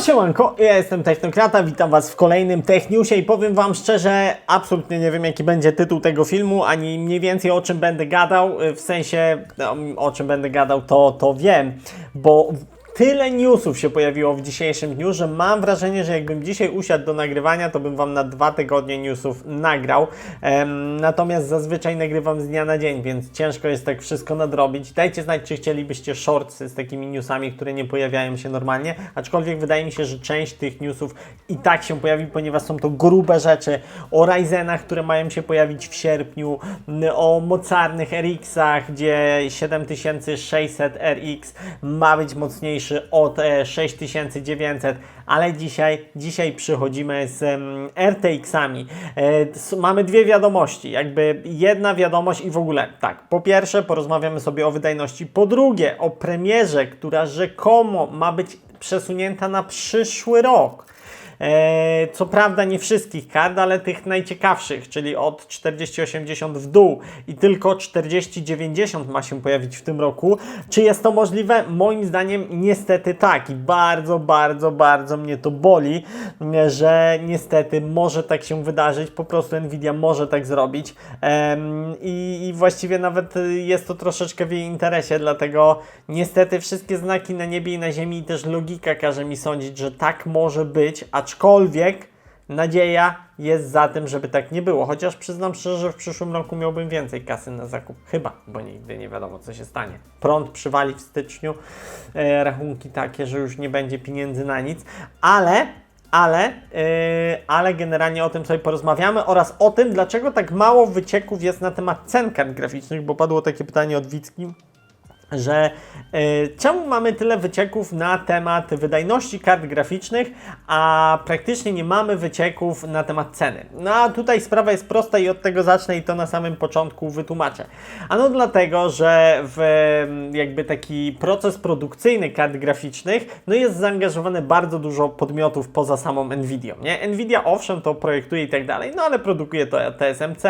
No siemanko, ja jestem Technokrata, witam Was w kolejnym Techniusie i powiem Wam szczerze, absolutnie nie wiem jaki będzie tytuł tego filmu, ani mniej więcej o czym będę gadał, w sensie no, o czym będę gadał to, to wiem, bo tyle newsów się pojawiło w dzisiejszym dniu, że mam wrażenie, że jakbym dzisiaj usiadł do nagrywania, to bym Wam na dwa tygodnie newsów nagrał. Em, natomiast zazwyczaj nagrywam z dnia na dzień, więc ciężko jest tak wszystko nadrobić. Dajcie znać, czy chcielibyście shortsy z takimi newsami, które nie pojawiają się normalnie, aczkolwiek wydaje mi się, że część tych newsów i tak się pojawi, ponieważ są to grube rzeczy o Ryzenach, które mają się pojawić w sierpniu, o mocarnych RX-ach, gdzie 7600 RX ma być mocniejszy od e, 6900, ale dzisiaj, dzisiaj przychodzimy z em, RTX-ami. E, mamy dwie wiadomości, jakby jedna wiadomość i w ogóle tak. Po pierwsze porozmawiamy sobie o wydajności, po drugie o premierze, która rzekomo ma być przesunięta na przyszły rok. E, co prawda nie wszystkich kart, ale tych najciekawszych, czyli od 4080 w dół i tylko 4090 ma się pojawić w tym roku. Czy jest to możliwe? Moim zdaniem niestety tak i bardzo, bardzo, bardzo mnie to boli, że niestety może tak się wydarzyć, po prostu Nvidia może tak zrobić i, i właściwie nawet jest to troszeczkę w jej interesie, dlatego niestety wszystkie znaki na niebie i na ziemi i też logika każe mi sądzić, że tak może być, aczkolwiek nadzieja jest za tym, żeby tak nie było. Chociaż przyznam szczerze, że w przyszłym roku miałbym więcej kasy na zakup. Chyba, bo nigdy nie wiadomo, co się stanie. Prąd przywali w styczniu, e, rachunki takie, że już nie będzie pieniędzy na nic, ale. Ale, yy, ale generalnie o tym sobie porozmawiamy oraz o tym, dlaczego tak mało wycieków jest na temat cen kart graficznych, bo padło takie pytanie od Wicki, że y, czemu mamy tyle wycieków na temat wydajności kart graficznych, a praktycznie nie mamy wycieków na temat ceny. No a tutaj sprawa jest prosta i od tego zacznę i to na samym początku wytłumaczę. Ano dlatego, że w jakby taki proces produkcyjny kart graficznych, no jest zaangażowane bardzo dużo podmiotów poza samą Nvidia, nie? Nvidia owszem to projektuje i tak dalej, no ale produkuje to TSMC,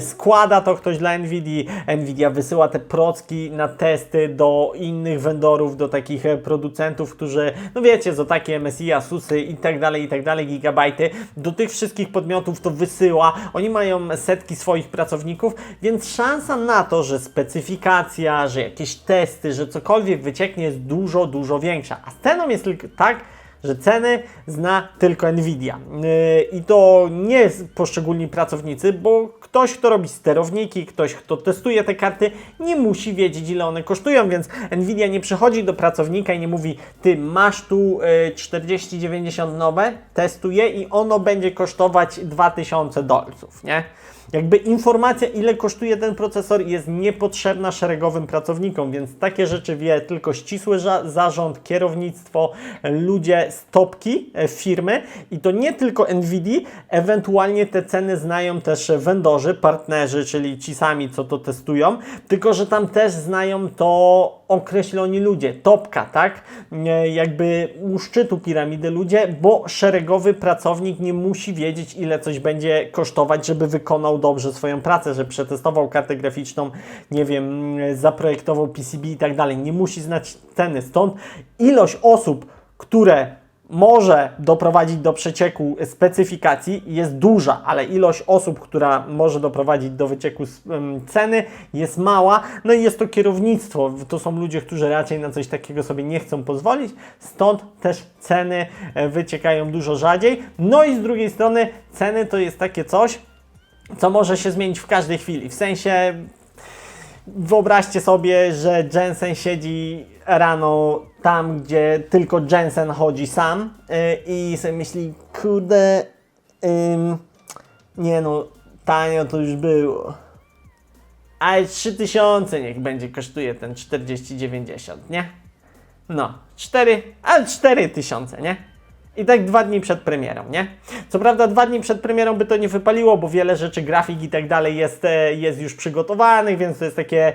składa to ktoś dla Nvidii, Nvidia wysyła te procki na testy do innych vendorów, do takich e, producentów, którzy, no wiecie, za takie MSI, Asusy i tak dalej, i tak dalej, gigabajty, do tych wszystkich podmiotów to wysyła, oni mają setki swoich pracowników, więc szansa na to, że specyfikacja, że jakieś testy, że cokolwiek wycieknie jest dużo, dużo większa. A z ceną jest tylko tak, że ceny zna tylko Nvidia. Yy, I to nie poszczególni pracownicy, bo ktoś, kto robi sterowniki, ktoś, kto testuje te karty, nie musi wiedzieć, ile one kosztują, więc Nvidia nie przychodzi do pracownika i nie mówi, ty masz tu yy, 4090 nowe, testuję i ono będzie kosztować 2000 dolców, nie? Jakby informacja, ile kosztuje ten procesor, jest niepotrzebna szeregowym pracownikom, więc takie rzeczy wie tylko ścisły za- zarząd, kierownictwo, ludzie z topki e, firmy. I to nie tylko NVIDIA, ewentualnie te ceny znają też wendorzy, partnerzy, czyli ci sami, co to testują, tylko że tam też znają to określoni ludzie, topka, tak? E, Jakby u szczytu piramidy ludzie, bo szeregowy pracownik nie musi wiedzieć, ile coś będzie kosztować, żeby wykonał dobrze swoją pracę, że przetestował kartę graficzną, nie wiem, zaprojektował PCB i tak dalej. Nie musi znać ceny. Stąd ilość osób, które może doprowadzić do przecieku specyfikacji jest duża, ale ilość osób, która może doprowadzić do wycieku ceny jest mała. No i jest to kierownictwo. To są ludzie, którzy raczej na coś takiego sobie nie chcą pozwolić, stąd też ceny e, wyciekają dużo rzadziej. No i z drugiej strony ceny to jest takie coś, co może się zmienić w każdej chwili. W sensie Wyobraźcie sobie, że Jensen siedzi rano tam, gdzie tylko Jensen chodzi sam yy, i sobie myśli, kurde, ym, nie no, tanio to już było. Ale 3000 niech będzie kosztuje ten 4090, nie? No, 4, ale 4000, nie? I tak dwa dni przed premierą, nie? Co prawda dwa dni przed premierą by to nie wypaliło, bo wiele rzeczy, grafik i tak dalej jest, e, jest już przygotowanych, więc to jest takie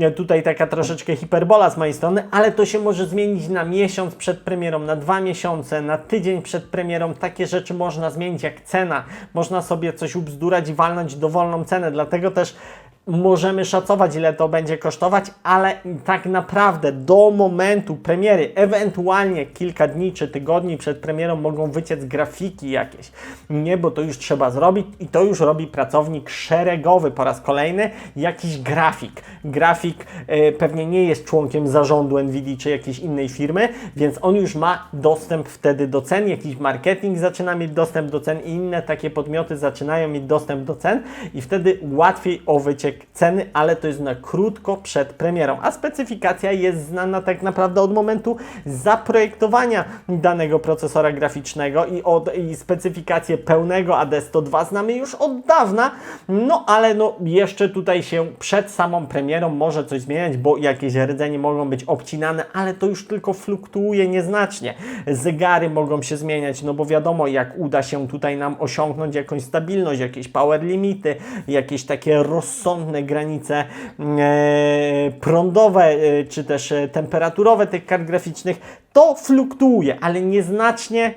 e, tutaj taka troszeczkę hiperbola z mojej strony, ale to się może zmienić na miesiąc przed premierą, na dwa miesiące, na tydzień przed premierą. Takie rzeczy można zmienić jak cena. Można sobie coś ubzdurać i walnąć dowolną cenę, dlatego też możemy szacować, ile to będzie kosztować, ale tak naprawdę do momentu premiery, ewentualnie kilka dni czy tygodni przed premierą mogą wyciec grafiki jakieś. Nie, bo to już trzeba zrobić i to już robi pracownik szeregowy po raz kolejny, jakiś grafik. Grafik e, pewnie nie jest członkiem zarządu NVIDIA czy jakiejś innej firmy, więc on już ma dostęp wtedy do cen, jakiś marketing zaczyna mieć dostęp do cen i inne takie podmioty zaczynają mieć dostęp do cen i wtedy łatwiej o wyciek ceny, ale to jest na krótko przed premierą, a specyfikacja jest znana tak naprawdę od momentu zaprojektowania danego procesora graficznego i, od, i specyfikację pełnego AD102 znamy już od dawna, no ale no jeszcze tutaj się przed samą premierą może coś zmieniać, bo jakieś rdzenie mogą być obcinane, ale to już tylko fluktuuje nieznacznie. Zegary mogą się zmieniać, no bo wiadomo, jak uda się tutaj nam osiągnąć jakąś stabilność, jakieś power limity, jakieś takie rozsądne granice e, prądowe, e, czy też e, temperaturowe tych kart graficznych, to fluktuuje, ale nieznacznie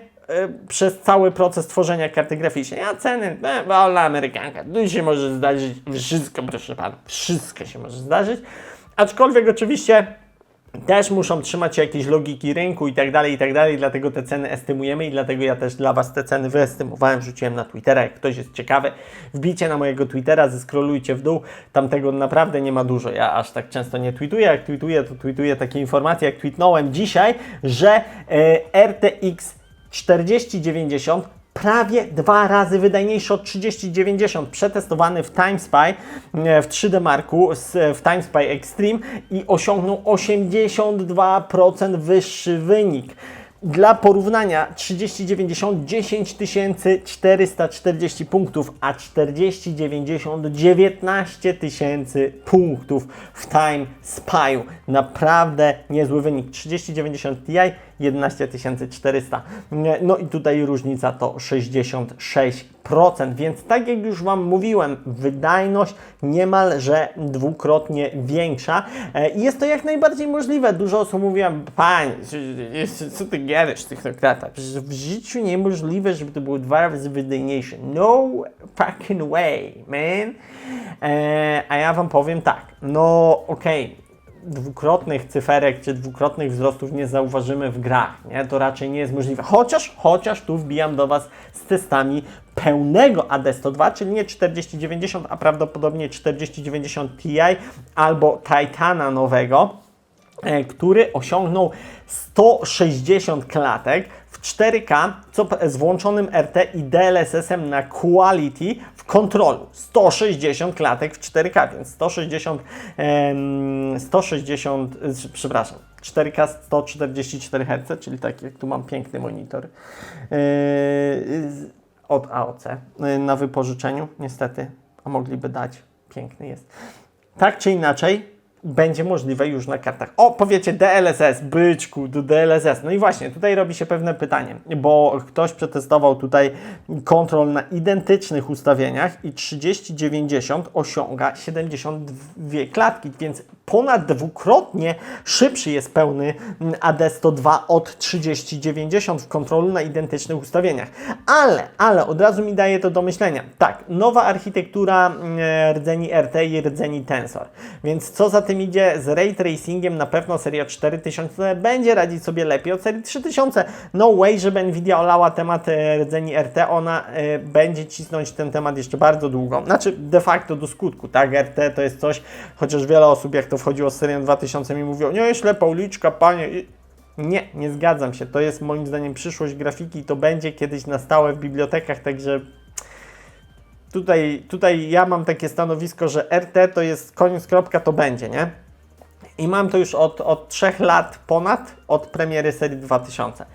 przez cały proces tworzenia karty graficznej. A ceny, wolna amerykanka, tu się może zdarzyć wszystko, proszę pana, wszystko się może zdarzyć. Aczkolwiek oczywiście też muszą trzymać się jakiejś logiki rynku i tak dalej, i tak dalej, dlatego te ceny estymujemy i dlatego ja też dla Was te ceny wyestymowałem, rzuciłem na Twittera, jak ktoś jest ciekawy, wbijcie na mojego Twittera, zeskrolujcie w dół, tam tego naprawdę nie ma dużo, ja aż tak często nie tweetuję, jak tweetuję, to tweetuję takie informacje, jak tweetnąłem dzisiaj, że e, RTX 4090 prawie dwa razy wydajniejszy od 3090, przetestowany w TimeSpy e, w 3D Marku z- w TimeSpy Extreme i osiągnął 82% wyższy wynik. Dla porównania 3090 10 440 punktów, a 4090 19 tysięcy punktów w Time Spy'u. Naprawdę niezły wynik. 3090 Ti 11 400. No i tutaj różnica to 66%, więc tak jak już Wam mówiłem, wydajność niemalże dwukrotnie większa E, jest to jak najbardziej możliwe. Dużo osób mówiła, panie, co ty gadasz, technokrata, przecież w życiu niemożliwe, żeby to było dwa razy wydajniejsze. No fucking way, man. E, a ja Wam powiem tak, no okej, dwukrotnych cyferek czy dwukrotnych wzrostów nie zauważymy w grach, nie? To raczej nie jest możliwe. Chociaż, chociaż tu wbijam do Was z testami pełnego AD102, czyli nie 4090, a prawdopodobnie 4090 Ti albo Titana nowego, e, który osiągnął 160 klatek 4K co, z włączonym RT i DLSS-em na Quality w kontrolu. 160 klatek w 4K, więc 160, em, 160 e, przepraszam, 4K 144 Hz, czyli tak jak tu mam piękny monitor z- od AOC yy, na wypożyczeniu, niestety, a mogliby dać, piękny jest. Tak czy inaczej, będzie możliwe już na kartach. O, powiecie DLSS, byczku, DLSS. No i właśnie, tutaj robi się pewne pytanie, bo ktoś przetestował tutaj kontrol na identycznych ustawieniach i 3090 osiąga 72 klatki, więc ponad dwukrotnie szybszy jest pełny mm, AD102 od 3090 w kontrolu na identycznych ustawieniach. Ale, ale od razu mi daje to do myślenia. Tak, nowa architektura mm, rdzeni RT i rdzeni Tensor. Więc co za tym idzie z ray tracingiem, na pewno seria 4000 będzie radzić sobie lepiej od serii 3000. No way, żeby Nvidia olała temat e, rdzeni RT, ona e, będzie cisnąć ten temat jeszcze bardzo długo. Znaczy de facto do skutku, tak? RT to jest coś, chociaż wiele osób jak to wchodziło z serią 2000 mi mówiło, nie, ślepa uliczka, panie. I- Nie, nie zgadzam się. To jest moim zdaniem przyszłość grafiki i to będzie kiedyś na stałe w bibliotekach, także tutaj, tutaj ja mam takie stanowisko, że RT to jest koniec, kropka, to będzie, nie? I mam to już od, od 3 lat ponad, od premiery serii 2000.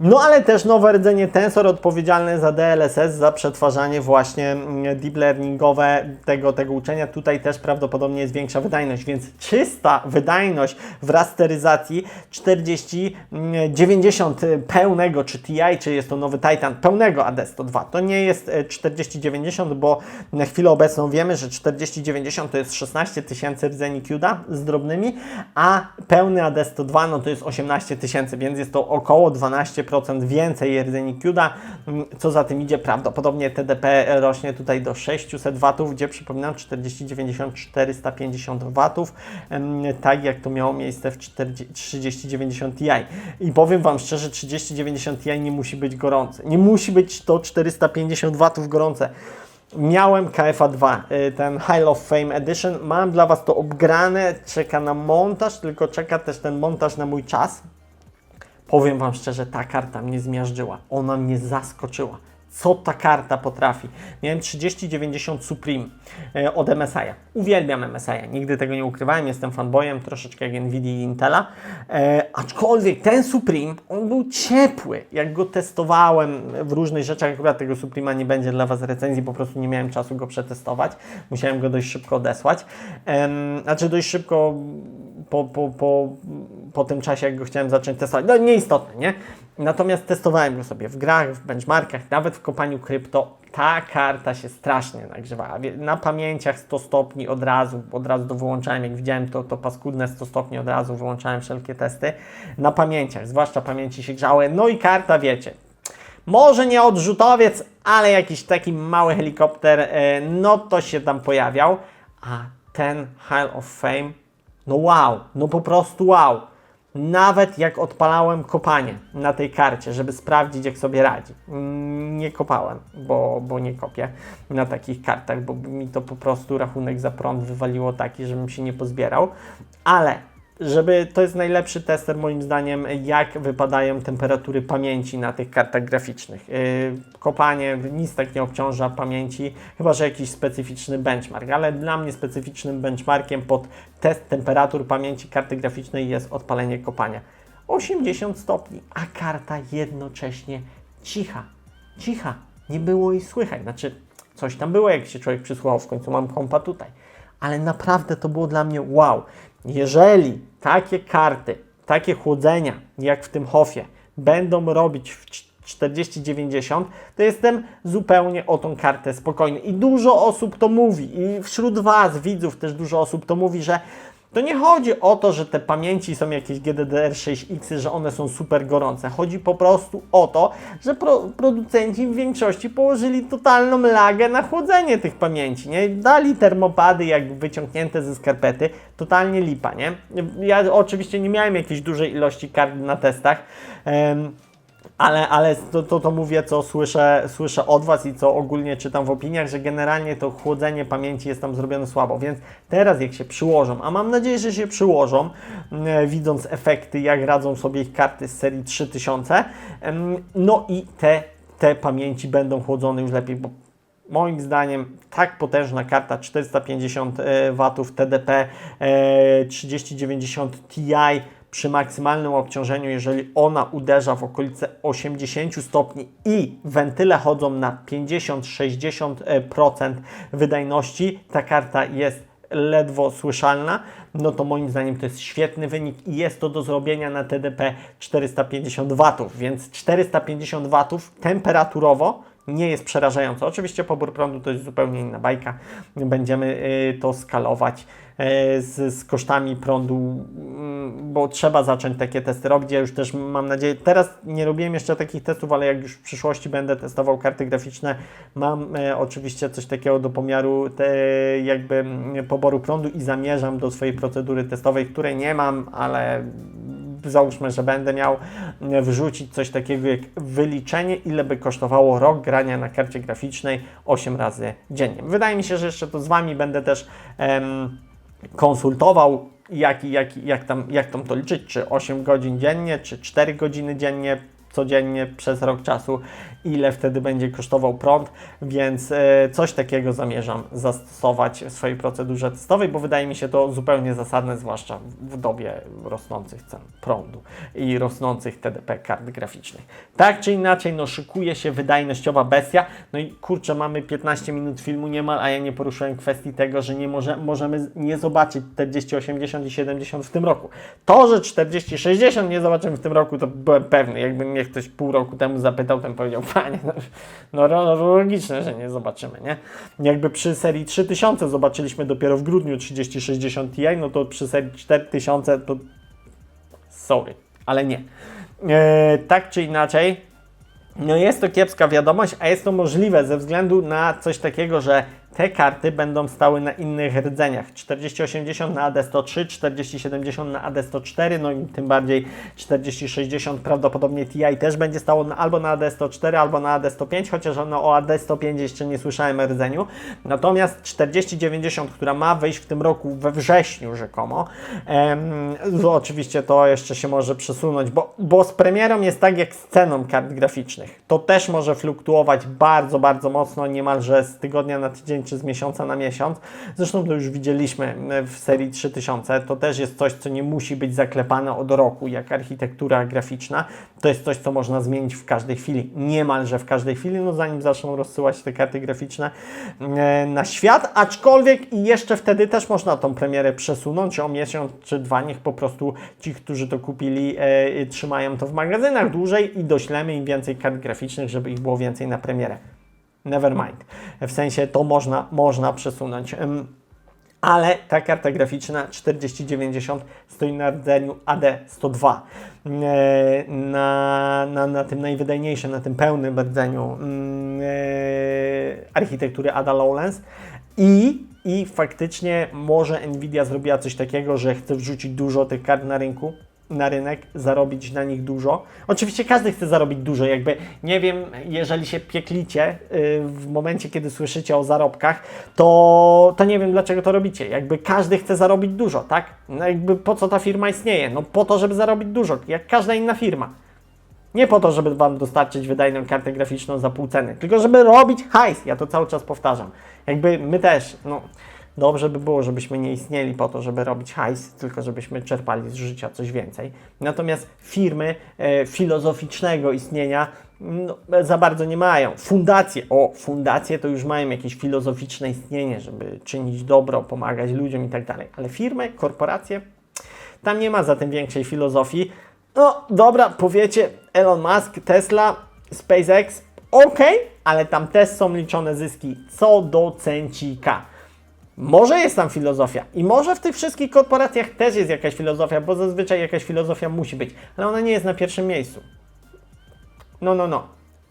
No ale też nowe rdzenie Tensor odpowiedzialne za DLSS, za przetwarzanie właśnie mm, deep learningowe tego, tego uczenia. Tutaj też prawdopodobnie jest większa wydajność, więc czysta wydajność w rasteryzacji 40, mm, 90 pełnego, czy TI, czy jest to nowy Titan pełnego AD102. To nie jest e, 4090, bo na chwilę obecną wiemy, że 4090 to jest 16 tysięcy rdzeni CUDA z drobnymi, a pełny AD102 no to jest 18 tysięcy, więc jest to około 12% więcej rdzeni CUDA, Mm, co za tym idzie prawdopodobnie TDP rośnie tutaj do 600 W, gdzie przypominam 4090 450 W, tak jak to miało miejsce w 40 3090 Ti. I powiem Wam szczerze, 3090 Ti nie musi być gorące. Nie musi być to 450 W gorące. Miałem KFA 2, y, ten High of Fame Edition. Mam dla Was to obgrane, czeka na montaż, tylko czeka też ten montaż na mój czas. Powiem Wam szczerze, ta karta mnie zmiażdżyła. Ona mnie zaskoczyła. Co ta karta potrafi? Miałem 3090 Supreme e, od MSI. Uwielbiam MSI. Nigdy tego nie ukrywałem. Jestem fanboyem, troszeczkę jak Nvidia i Intela. E, aczkolwiek ten Supreme, on był ciepły. Jak go testowałem w różnych rzeczach, akurat tego Suprema nie będzie dla Was recenzji, po prostu nie miałem czasu go przetestować. Musiałem go dość szybko odesłać. Em, znaczy dość szybko po, po, po, po tym czasie, jak go chciałem zacząć testować. No nieistotne, nie? Natomiast testowałem go sobie w grach, w benchmarkach, nawet w kopaniu krypto. Ta karta się strasznie nagrzewała. Na pamięciach 100 stopni od razu, od razu to wyłączałem. Jak widziałem to, to paskudne 100 stopni, od razu wyłączałem wszelkie testy. Na pamięciach, zwłaszcza pamięci się grzały. No i karta, wiecie, może nie odrzutowiec, ale jakiś taki mały helikopter, e, no to się tam pojawiał. A ten Hall of Fame, no wow, no po prostu wow. Nawet jak odpalałem kopanie na tej karcie, żeby sprawdzić, jak sobie radzi. Mm, Nie kopałem, bo, bo nie kopię na takich kartach, bo mi to po prostu rachunek za prąd wywaliło taki, żebym się nie pozbierał. Ale żeby to jest najlepszy tester moim zdaniem, jak wypadają temperatury pamięci na tych kartach graficznych. Yy, kopanie nic tak nie obciąża pamięci, chyba że jakiś specyficzny benchmark, ale dla mnie specyficznym benchmarkiem pod test temperatur pamięci karty graficznej jest odpalenie kopania. 80 stopni, a karta jednocześnie cicha. Cicha. Nie było jej słychać. Znaczy, coś tam było, jak się człowiek przysłuchał, w końcu mam kompa tutaj. Ale naprawdę to było dla mnie wow. Jeżeli takie karty, takie chłodzenia, jak w tym Hofie, będą robić w cz- 4090, to jestem zupełnie o tą kartę spokojny. I dużo osób to mówi, i wśród Was, widzów, też dużo osób to mówi, że to nie chodzi o to, że te pamięci są jakieś GDDR6X, że one są super gorące. Chodzi po prostu o to, że pro, producenci w większości położyli totalną lagę na chłodzenie tych pamięci, nie? Dali termopady jak wyciągnięte ze skarpety, totalnie lipa, nie? Ja oczywiście nie miałem jakiejś dużej ilości kart na testach, em, ale, ale to, to, to mówię, co słyszę, słyszę od Was i co ogólnie czytam w opiniach, że generalnie to chłodzenie pamięci jest tam zrobione słabo. Więc teraz, jak się przyłożą, a mam nadzieję, że się przyłożą, e, widząc efekty, jak radzą sobie ich karty z serii 3000, em, no i te, te pamięci będą chłodzone już lepiej, bo Moim zdaniem tak potężna karta 450 W TDP e, 3090 Ti przy maksymalnym obciążeniu, jeżeli ona uderza w okolice 80 stopni i wentyle chodzą na 50-60% wydajności, ta karta jest ledwo słyszalna, no to moim zdaniem to jest świetny wynik i jest to do zrobienia na TDP 450 W, więc 450 W temperaturowo nie jest przerażająco. Oczywiście pobór prądu to jest zupełnie inna bajka. Będziemy y, to skalować y, z, z kosztami prądu, mm, bo trzeba zacząć takie testy robić. Ja już też mam nadzieję, teraz nie robiłem jeszcze takich testów, ale jak już w przyszłości będę testował karty graficzne, mam e, oczywiście coś takiego do pomiaru te, jakby mm, poboru prądu i zamierzam do swojej procedury testowej, której nie mam, ale załóżmy, że będę miał e, wrzucić coś takiego jak wyliczenie, ile by kosztowało rok grania na karcie graficznej 8 razy dziennie. Wydaje mi się, że jeszcze to z Wami będę też em, konsultował, jak, jak, jak, tam, jak tam to liczyć, czy 8 godzin dziennie, czy 4 godziny dziennie, codziennie przez rok czasu, ile wtedy będzie kosztował prąd, więc e, coś takiego zamierzam zastosować w swojej procedurze testowej, bo wydaje mi się to zupełnie zasadne, zwłaszcza w dobie rosnących cen prądu i rosnących TDP kart graficznych. Tak czy inaczej, no szykuje się wydajnościowa bestia, no i kurczę, mamy 15 minut filmu niemal, a ja nie poruszyłem kwestii tego, że nie może, możemy nie zobaczyć 4080 i 70 w tym roku. To, że 4060 nie zobaczymy w tym roku, to byłem pewny, jakbym mnie ktoś pół roku temu zapytał, ten powiedział, panie, no, no, no logiczne, że nie zobaczymy, nie? Jakby przy serii 3000 zobaczyliśmy dopiero w grudniu 3060 Ti, no to przy serii 4000 to sorry, ale nie. E, tak czy inaczej, no jest to kiepska wiadomość, a jest to możliwe ze względu na coś takiego, że te karty będą stały na innych rdzeniach. 4080 na AD103, 4070 na AD104, no i tym bardziej 4060 prawdopodobnie Ti też będzie stało na, albo na AD104, albo na AD105, chociaż no, o AD105 jeszcze nie słyszałem rdzeniu. Natomiast 4090, która ma wyjść w tym roku we wrześniu rzekomo, em, no, oczywiście to jeszcze się może przesunąć, bo, bo z premierą jest tak jak z ceną kart graficznych. To też może fluktuować bardzo, bardzo mocno, niemalże z tygodnia na tydzień czy z miesiąca na miesiąc. Zresztą to już widzieliśmy w serii 3000. To też jest coś, co nie musi być zaklepane od roku, jak architektura graficzna. To jest coś, co można zmienić w każdej chwili, niemalże w każdej chwili, no zanim zaczną rozsyłać te karty graficzne e, na świat, aczkolwiek i jeszcze wtedy też można tą premierę przesunąć o miesiąc czy dwa, niech po prostu ci, którzy to kupili, e, trzymają to w magazynach dłużej i doślemy im więcej kart graficznych, żeby ich było więcej na premierę. Never mind. W sensie to można, można przesunąć. Ale ta karta graficzna 4090 stoi na rdzeniu AD102. E, Na, na, na tym najwydajniejszym, na tym pełnym rdzeniu mm, e, architektury Ada Lowlands. I, I faktycznie może Nvidia zrobiła coś takiego, że chce wrzucić dużo tych kart na rynku, na rynek, zarobić na nich dużo. Oczywiście każdy chce zarobić dużo, jakby nie wiem, jeżeli się pieklicie y, w momencie, kiedy słyszycie o zarobkach, to, to nie wiem dlaczego to robicie. Jakby każdy chce zarobić dużo, tak? No jakby po co ta firma istnieje? No po to, żeby zarobić dużo, jak każda inna firma. Nie po to, żeby Wam dostarczyć wydajną kartę graficzną za pół ceny, tylko żeby robić hajs. Ja to cały czas powtarzam. Jakby my też, no dobrze by było, żebyśmy nie istnieli po to, żeby robić hajs, tylko żebyśmy czerpali z życia coś więcej. Natomiast firmy e, filozoficznego istnienia no, za bardzo nie mają. Fundacje, o, fundacje to już mają jakieś filozoficzne istnienie, żeby czynić dobro, pomagać ludziom i tak dalej. Ale firmy, korporacje, tam nie ma za tym większej filozofii. No dobra, powiecie Elon Musk, Tesla, SpaceX, ok, ale tam też są liczone zyski co do cencika. Może jest tam filozofia i może w tych wszystkich korporacjach też jest jakaś filozofia, bo zazwyczaj jakaś filozofia musi być, ale ona nie jest na pierwszym miejscu. No, no, no.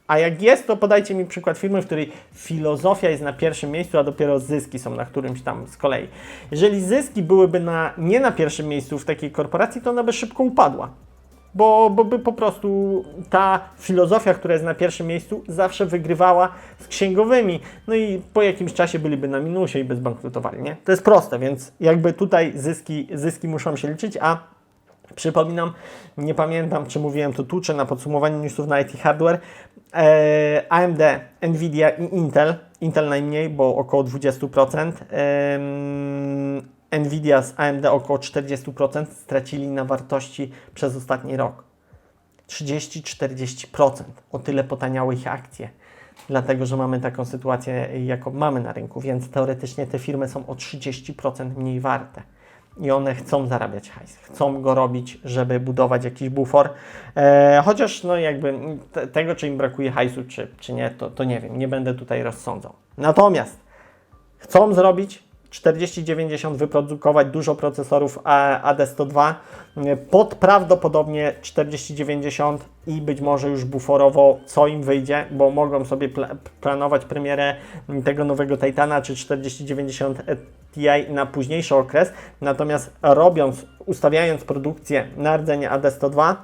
A jak jest, to podajcie mi przykład firmy, w której filozofia jest na pierwszym miejscu, a dopiero zyski są na którymś tam z kolei. Jeżeli zyski byłyby na, nie na pierwszym miejscu w takiej korporacji, to ona by szybko upadła. Bo, bo by po prostu ta filozofia, która jest na pierwszym miejscu, zawsze wygrywała z księgowymi. No i po jakimś czasie byliby na minusie i by zbankrutowali, nie? To jest proste, więc jakby tutaj zyski, zyski muszą się liczyć, a Przypominam, nie pamiętam czy mówiłem to tu, czy na podsumowaniu newsów na IT Hardware. E, AMD, Nvidia i Intel, Intel najmniej, bo około 20%. E, Nvidia z AMD około 40% stracili na wartości przez ostatni rok. 30-40%. O tyle potaniały ich akcje. Dlatego, że mamy taką sytuację, jaką mamy na rynku, więc teoretycznie te firmy są o 30% mniej warte i one chcą zarabiać hajs, chcą go robić, żeby budować jakiś bufor. E, chociaż no jakby te, tego, czy im brakuje hajsu, czy, czy nie, to, to nie wiem, nie będę tutaj rozsądzał. Natomiast chcą zrobić 4090, wyprodukować dużo procesorów AD102 pod prawdopodobnie 4090 i być może już buforowo co im wyjdzie, bo mogą sobie pla planować premierę tego nowego Titana czy 4090 Ti na późniejszy okres, natomiast robiąc, ustawiając produkcję na rdzenie AD102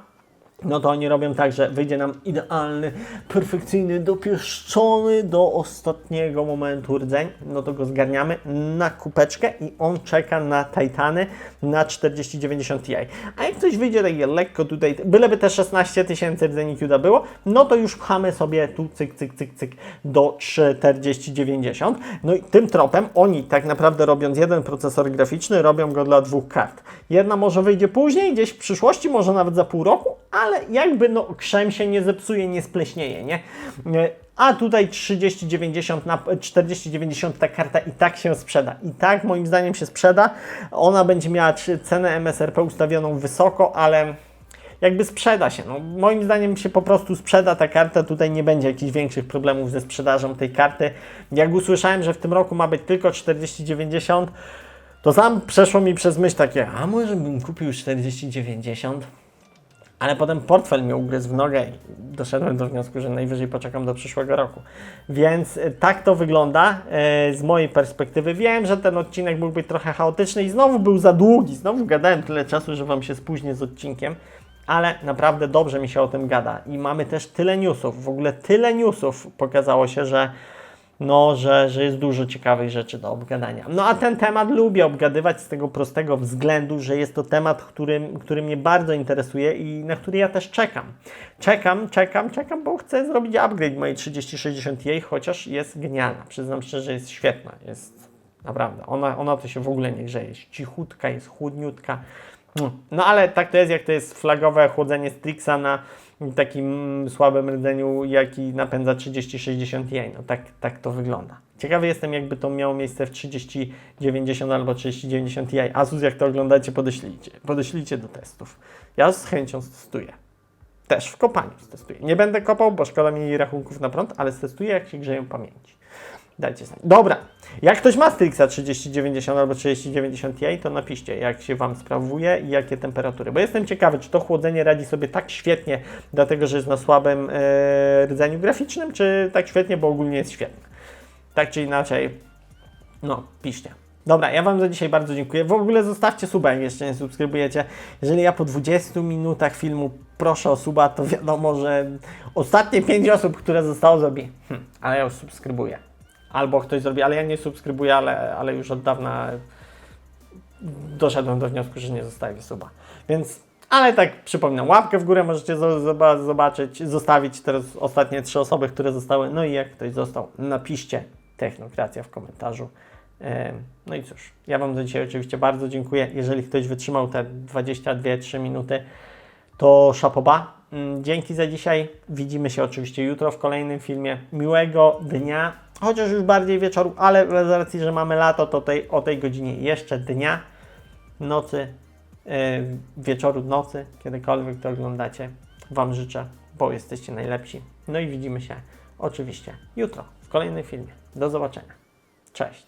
no to oni robią tak, że wyjdzie nam idealny, perfekcyjny, dopieszczony do ostatniego momentu rdzeń. No to go zgarniamy na kupeczkę i on czeka na Titany na 4090 Ti. A jak coś wyjdzie takie lekko tutaj, byleby te 16 tysięcy rdzeni CUDA było, no to już pchamy sobie tu cyk, cyk, cyk, cyk do 4090. No i tym tropem oni tak naprawdę robiąc jeden procesor graficzny, robią go dla dwóch kart. Jedna może wyjdzie później, gdzieś w przyszłości, może nawet za pół roku, ale jakby no krzem się nie zepsuje, nie spleśnieje, nie? A tutaj 3090 na 4090 ta karta i tak się sprzeda. I tak moim zdaniem się sprzeda. Ona będzie miała cenę MSRP ustawioną wysoko, ale jakby sprzeda się. No, moim zdaniem się po prostu sprzeda ta karta, tutaj nie będzie jakichś większych problemów ze sprzedażą tej karty. Jak usłyszałem, że w tym roku ma być tylko 4090, to sam przeszło mi przez myśl takie, a może bym kupił 4090? Ale potem portfel mnie ugryzł w nogę i doszedłem do wniosku, że najwyżej poczekam do przyszłego roku. Więc y, tak to wygląda y, z mojej perspektywy. Wiem, że ten odcinek byłby trochę chaotyczny i znowu był za długi. Znowu gadałem tyle czasu, że Wam się spóźnię z odcinkiem. Ale naprawdę dobrze mi się o tym gada. I mamy też tyle newsów. W ogóle tyle newsów pokazało się, że no, że, że jest dużo ciekawych rzeczy do obgadania. No a ten temat lubię obgadywać z tego prostego względu, że jest to temat, którym, który mnie bardzo interesuje i na który ja też czekam. Czekam, czekam, czekam, bo chcę zrobić upgrade mojej 3060 Ti, chociaż jest genialna. Przyznam szczerze, jest świetna. Jest naprawdę. Ona, ona to się w ogóle nie grzeje. Jest cichutka, jest chłodniutka. No ale tak to jest, jak to jest flagowe chłodzenie Strixa na takim słabym rdzeniu, jaki napędza 3060 Ti. No tak, tak to wygląda. Ciekawy jestem, jakby to miało miejsce w 3090 albo 3090 Ti. Asus, jak to oglądacie, podeślijcie, podeślijcie do testów. Ja z chęcią testuję. Też w kopaniu testuję. Nie będę kopał, bo szkoda mi rachunków na prąd, ale testuję, jak się grzeją pamięci. Dajcie znać. Dobra, jak ktoś ma Strixa 3090 albo 3090 Ti, to napiszcie, jak się Wam sprawuje i jakie temperatury. Bo jestem ciekawy, czy to chłodzenie radzi sobie tak świetnie, dlatego że jest na słabym e, rdzeniu graficznym, czy tak świetnie, bo ogólnie jest świetne. Tak czy inaczej, no, piszcie. Dobra, ja Wam za dzisiaj bardzo dziękuję. W ogóle zostawcie suba, jak jeszcze nie subskrybujecie. Jeżeli ja po 20 minutach filmu proszę o suba, to wiadomo, że ostatnie 5 osób, które zostało, zrobi, hm, ale ja już subskrybuję. Albo ktoś zrobi, ale ja nie subskrybuję, ale, ale już od dawna doszedłem do wniosku, że nie zostawię suba. Więc, ale tak przypominam, łapkę w górę możecie zo- zoba- zobaczyć, zostawić teraz ostatnie trzy osoby, które zostały. No i jak ktoś został, napiszcie Technokracja w komentarzu. No i cóż, ja Wam za dzisiaj oczywiście bardzo dziękuję. Jeżeli ktoś wytrzymał te 22-3 minuty, to szapoba. Mm, Dzięki za dzisiaj. Widzimy się oczywiście jutro w kolejnym filmie. Miłego dnia, chociaż już bardziej wieczoru, ale z racji, że mamy lato, to tej, o tej godzinie jeszcze dnia, nocy, yy, wieczoru, nocy, kiedykolwiek to oglądacie. Wam życzę, bo jesteście najlepsi. No i widzimy się oczywiście jutro w kolejnym filmie. Do zobaczenia. Cześć.